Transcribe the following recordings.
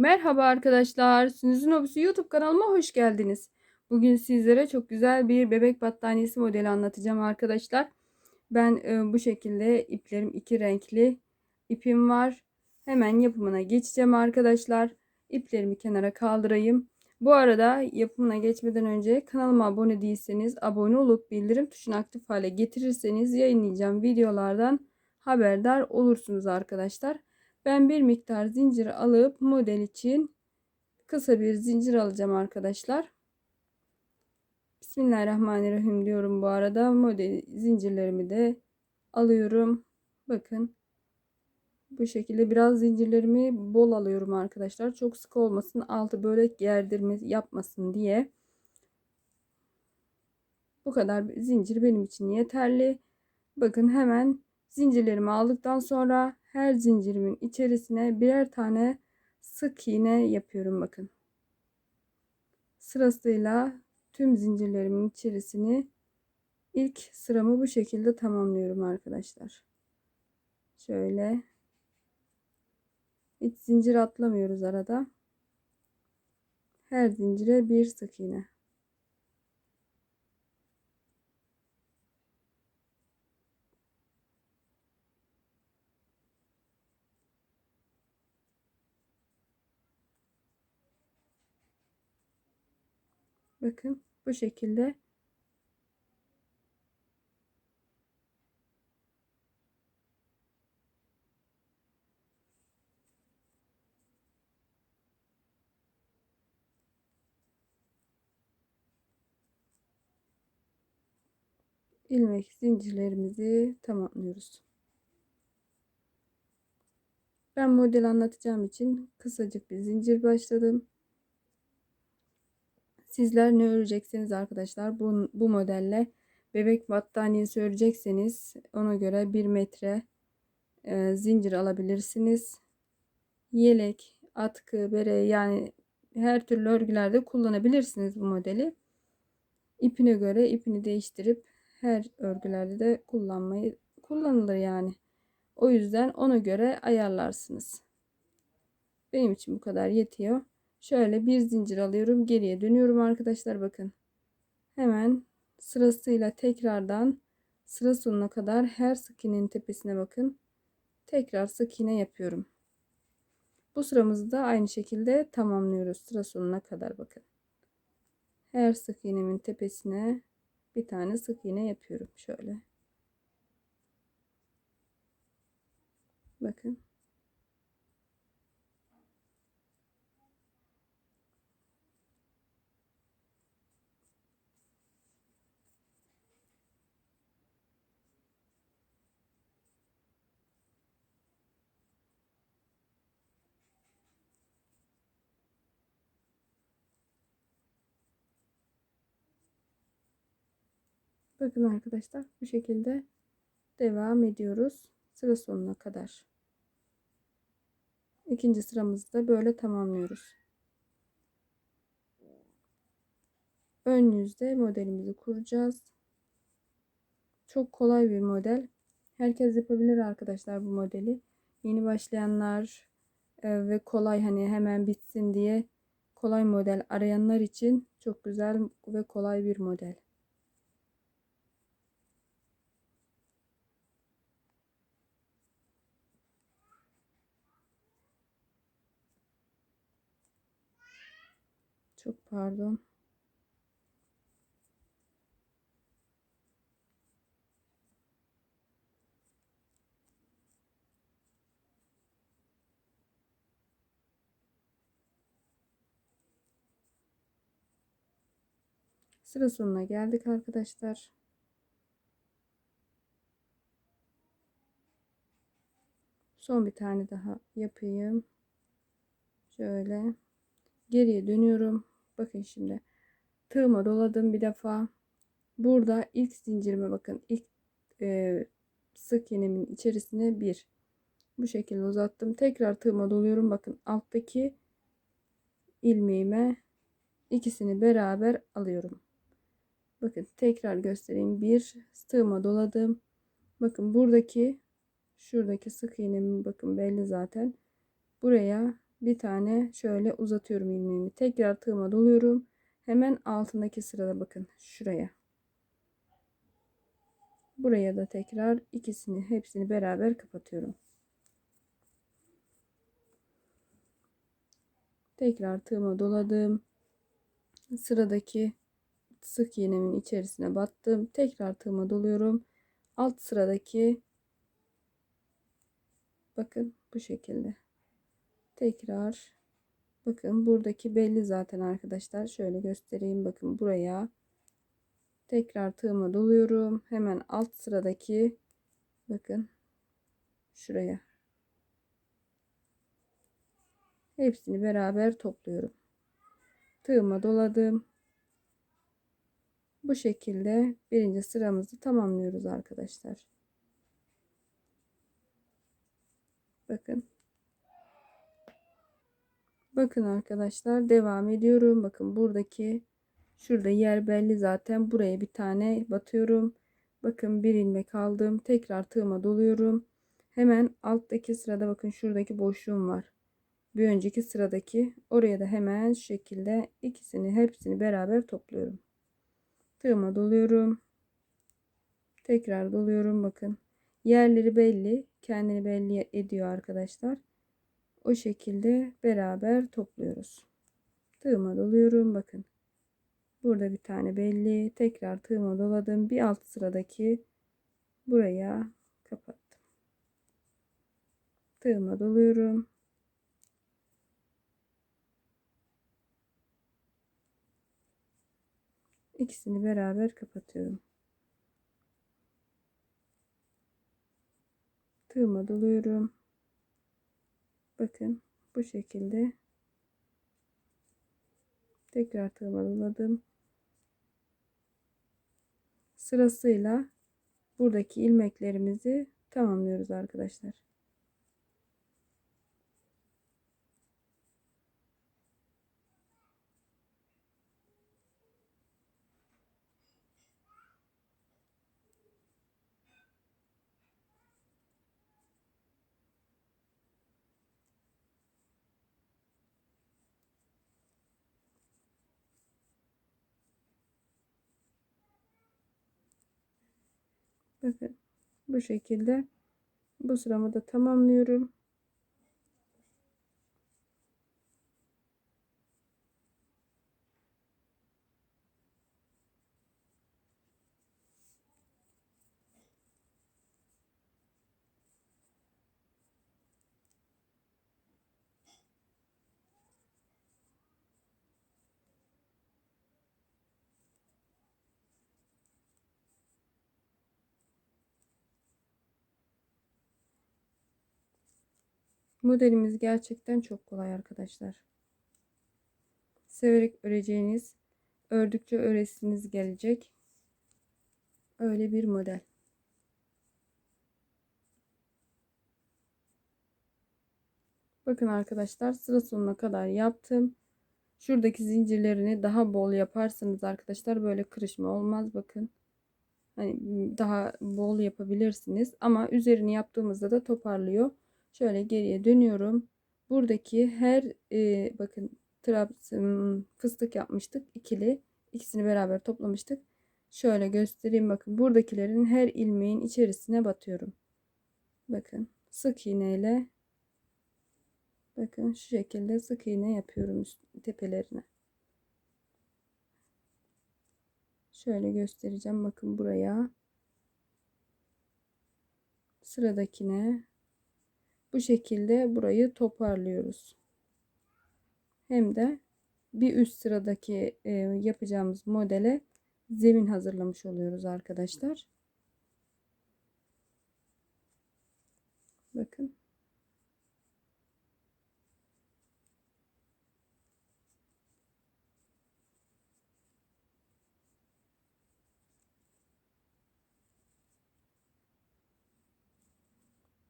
Merhaba arkadaşlar. Sündüz'ün Hobisi YouTube kanalıma hoş geldiniz. Bugün sizlere çok güzel bir bebek battaniyesi modeli anlatacağım arkadaşlar. Ben e, bu şekilde iplerim iki renkli ipim var. Hemen yapımına geçeceğim arkadaşlar. İplerimi kenara kaldırayım. Bu arada yapımına geçmeden önce kanalıma abone değilseniz abone olup bildirim tuşunu aktif hale getirirseniz yayınlayacağım videolardan haberdar olursunuz arkadaşlar. Ben bir miktar zincir alıp model için kısa bir zincir alacağım arkadaşlar. Bismillahirrahmanirrahim diyorum bu arada. Model zincirlerimi de alıyorum. Bakın. Bu şekilde biraz zincirlerimi bol alıyorum arkadaşlar. Çok sık olmasın. Altı böyle gerdirme yapmasın diye. Bu kadar zincir benim için yeterli. Bakın hemen zincirlerimi aldıktan sonra her zincirimin içerisine birer tane sık iğne yapıyorum bakın. Sırasıyla tüm zincirlerimin içerisini ilk sıramı bu şekilde tamamlıyorum arkadaşlar. Şöyle hiç zincir atlamıyoruz arada. Her zincire bir sık iğne. Bakın bu şekilde ilmek zincirlerimizi tamamlıyoruz. Ben model anlatacağım için kısacık bir zincir başladım. Sizler ne örecekseniz arkadaşlar bu, bu modelle bebek battaniyesi örecekseniz ona göre 1 metre e, zincir alabilirsiniz. Yelek, atkı, bere yani her türlü örgülerde kullanabilirsiniz bu modeli. İpine göre ipini değiştirip her örgülerde de kullanmayı kullanılır yani. O yüzden ona göre ayarlarsınız. Benim için bu kadar yetiyor. Şöyle bir zincir alıyorum. Geriye dönüyorum arkadaşlar bakın. Hemen sırasıyla tekrardan sıra sonuna kadar her sık iğnenin tepesine bakın. Tekrar sık iğne yapıyorum. Bu sıramızı da aynı şekilde tamamlıyoruz sıra sonuna kadar bakın. Her sık iğnemin tepesine bir tane sık iğne yapıyorum şöyle. Bakın. Bakın arkadaşlar bu şekilde devam ediyoruz sıra sonuna kadar. İkinci sıramızı da böyle tamamlıyoruz. Ön yüzde modelimizi kuracağız. Çok kolay bir model. Herkes yapabilir arkadaşlar bu modeli. Yeni başlayanlar e, ve kolay hani hemen bitsin diye kolay model arayanlar için çok güzel ve kolay bir model. Çok pardon. Sıra sonuna geldik arkadaşlar. Son bir tane daha yapayım. Şöyle geriye dönüyorum. Bakın şimdi tığıma doladım bir defa. Burada ilk zincirime bakın. ilk e, sık iğnemin içerisine bir bu şekilde uzattım. Tekrar tığıma doluyorum. Bakın alttaki ilmeğime ikisini beraber alıyorum. Bakın tekrar göstereyim. Bir tığıma doladım. Bakın buradaki şuradaki sık iğnemin bakın belli zaten. Buraya bir tane şöyle uzatıyorum ilmeğimi. Tekrar tığıma doluyorum. Hemen altındaki sırada bakın şuraya. Buraya da tekrar ikisini hepsini beraber kapatıyorum. Tekrar tığıma doladım. Sıradaki sık iğnemin içerisine battım. Tekrar tığıma doluyorum. Alt sıradaki bakın bu şekilde. Tekrar bakın buradaki belli zaten arkadaşlar. Şöyle göstereyim. Bakın buraya tekrar tığıma doluyorum. Hemen alt sıradaki bakın şuraya. Hepsini beraber topluyorum. Tığıma doladım. Bu şekilde birinci sıramızı tamamlıyoruz arkadaşlar. Bakın. Bakın arkadaşlar devam ediyorum. Bakın buradaki şurada yer belli zaten. Buraya bir tane batıyorum. Bakın bir ilmek aldım. Tekrar tığıma doluyorum. Hemen alttaki sırada bakın şuradaki boşluğum var. Bir önceki sıradaki oraya da hemen şu şekilde ikisini hepsini beraber topluyorum. Tığıma doluyorum. Tekrar doluyorum bakın. Yerleri belli. Kendini belli ediyor arkadaşlar. O şekilde beraber topluyoruz. Tığıma doluyorum bakın. Burada bir tane belli. Tekrar tığıma doladım. Bir alt sıradaki buraya kapattım. Tığıma doluyorum. İkisini beraber kapatıyorum. Tığıma doluyorum. Bakın bu şekilde tekrar tığıma doladım. Sırasıyla buradaki ilmeklerimizi tamamlıyoruz arkadaşlar. Bakın bu şekilde bu sıramı da tamamlıyorum. Modelimiz gerçekten çok kolay arkadaşlar. Severek öreceğiniz, ördükçe öresiniz gelecek. Öyle bir model. Bakın arkadaşlar sıra sonuna kadar yaptım. Şuradaki zincirlerini daha bol yaparsanız arkadaşlar böyle kırışma olmaz. Bakın. Hani daha bol yapabilirsiniz ama üzerini yaptığımızda da toparlıyor. Şöyle geriye dönüyorum. Buradaki her e, bakın traps fıstık yapmıştık ikili. İkisini beraber toplamıştık. Şöyle göstereyim bakın buradakilerin her ilmeğin içerisine batıyorum. Bakın sık iğneyle bakın şu şekilde sık iğne yapıyorum tepelerine. Şöyle göstereceğim bakın buraya. Sıradakine bu şekilde burayı toparlıyoruz. Hem de bir üst sıradaki e, yapacağımız modele zemin hazırlamış oluyoruz arkadaşlar. Bakın.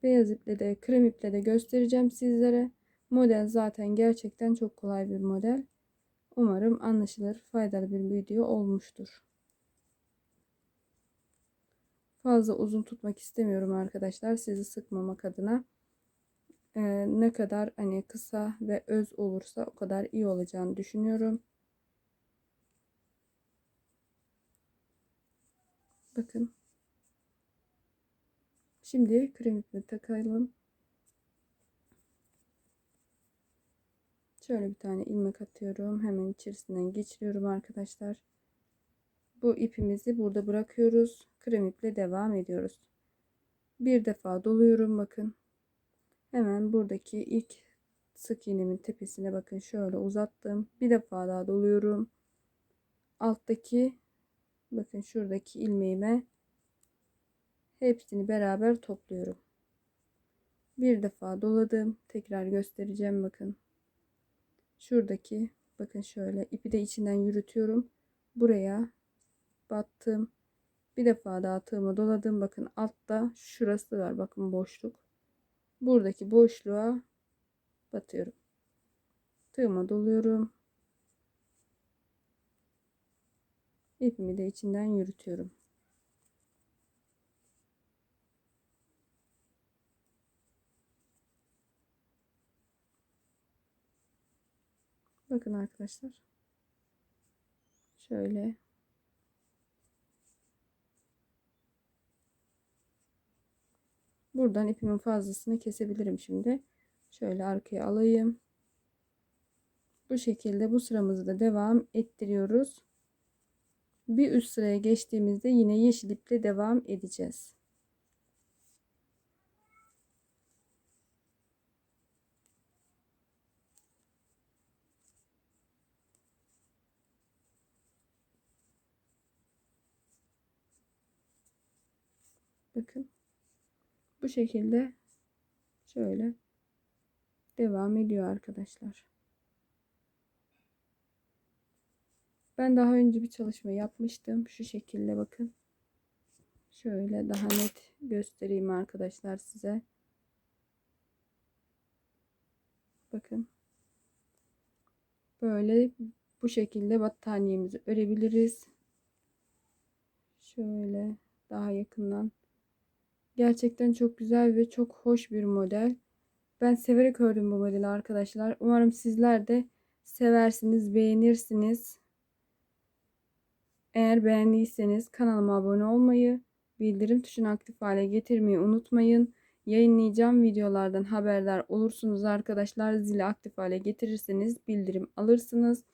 Beyaz iple de krem iple de göstereceğim sizlere. Model zaten gerçekten çok kolay bir model. Umarım anlaşılır faydalı bir video olmuştur. Fazla uzun tutmak istemiyorum arkadaşlar. Sizi sıkmamak adına. e, ne kadar hani kısa ve öz olursa o kadar iyi olacağını düşünüyorum. Bakın. Şimdi krem ipini takalım. Şöyle bir tane ilmek atıyorum. Hemen içerisinden geçiriyorum arkadaşlar. Bu ipimizi burada bırakıyoruz. Krem iple devam ediyoruz. Bir defa doluyorum bakın. Hemen buradaki ilk sık iğnemin tepesine bakın şöyle uzattım. Bir defa daha doluyorum. Alttaki bakın şuradaki ilmeğime hepsini beraber topluyorum. Bir defa doladım. Tekrar göstereceğim bakın. Şuradaki bakın şöyle ipi de içinden yürütüyorum. Buraya battım. Bir defa daha tığımı doladım. Bakın altta şurası var. Bakın boşluk. Buradaki boşluğa batıyorum. Tığıma doluyorum. İpimi de içinden yürütüyorum. Bakın arkadaşlar. Şöyle Buradan ipimin fazlasını kesebilirim şimdi. Şöyle arkaya alayım. Bu şekilde bu sıramızı da devam ettiriyoruz. Bir üst sıraya geçtiğimizde yine yeşil iple devam edeceğiz. Bakın. Bu şekilde şöyle devam ediyor arkadaşlar. Ben daha önce bir çalışma yapmıştım. Şu şekilde bakın. Şöyle daha net göstereyim arkadaşlar size. Bakın. Böyle bu şekilde battaniyemizi örebiliriz. Şöyle daha yakından Gerçekten çok güzel ve çok hoş bir model. Ben severek ördüm bu modeli arkadaşlar. Umarım sizler de seversiniz, beğenirsiniz. Eğer beğendiyseniz kanalıma abone olmayı, bildirim tuşunu aktif hale getirmeyi unutmayın. Yayınlayacağım videolardan haberdar olursunuz arkadaşlar. Zili aktif hale getirirseniz bildirim alırsınız.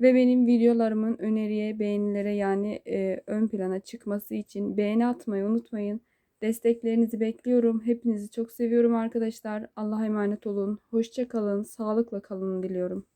Ve benim videolarımın öneriye, beğenilere yani e, ön plana çıkması için beğeni atmayı unutmayın. Desteklerinizi bekliyorum. Hepinizi çok seviyorum arkadaşlar. Allah'a emanet olun. Hoşça kalın. Sağlıkla kalın diliyorum.